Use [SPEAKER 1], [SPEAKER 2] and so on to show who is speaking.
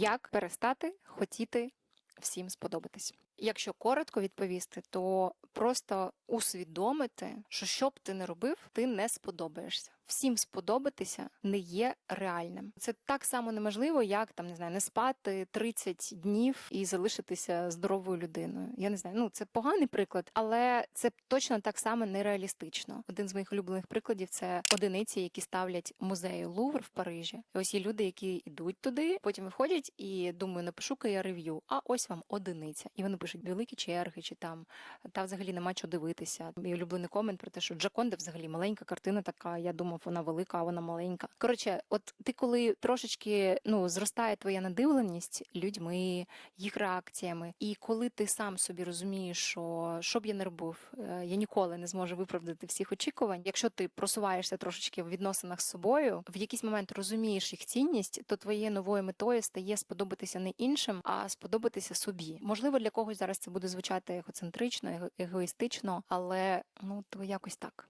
[SPEAKER 1] Як перестати хотіти всім сподобатись? Якщо коротко відповісти, то просто усвідомити, що що б ти не робив, ти не сподобаєшся. Всім сподобатися не є реальним. Це так само неможливо, як там не знаю, не спати 30 днів і залишитися здоровою людиною. Я не знаю, ну це поганий приклад, але це точно так само нереалістично. Один з моїх улюблених прикладів це одиниці, які ставлять музеї Лувр в Парижі. І ось є люди, які йдуть туди, потім виходять і думаю, напишу-ка я рев'ю. А ось вам одиниця. І вони пишуть великі черги, чи там та взагалі нема чого дивитися. Мій улюблений комент про те, що Джаконда взагалі маленька картина така. Я думав, вона велика, а вона маленька. Коротше, от ти коли трошечки ну зростає твоя надивленість людьми, їх реакціями, і коли ти сам собі розумієш, що що б я не робив, е, я ніколи не зможу виправдати всіх очікувань. Якщо ти просуваєшся трошечки в відносинах з собою, в якийсь момент розумієш їх цінність, то твоєю новою метою стає сподобатися не іншим, а сподобатися собі. Можливо, для когось зараз це буде звучати егоцентрично, его- егоїстично, але ну то якось так.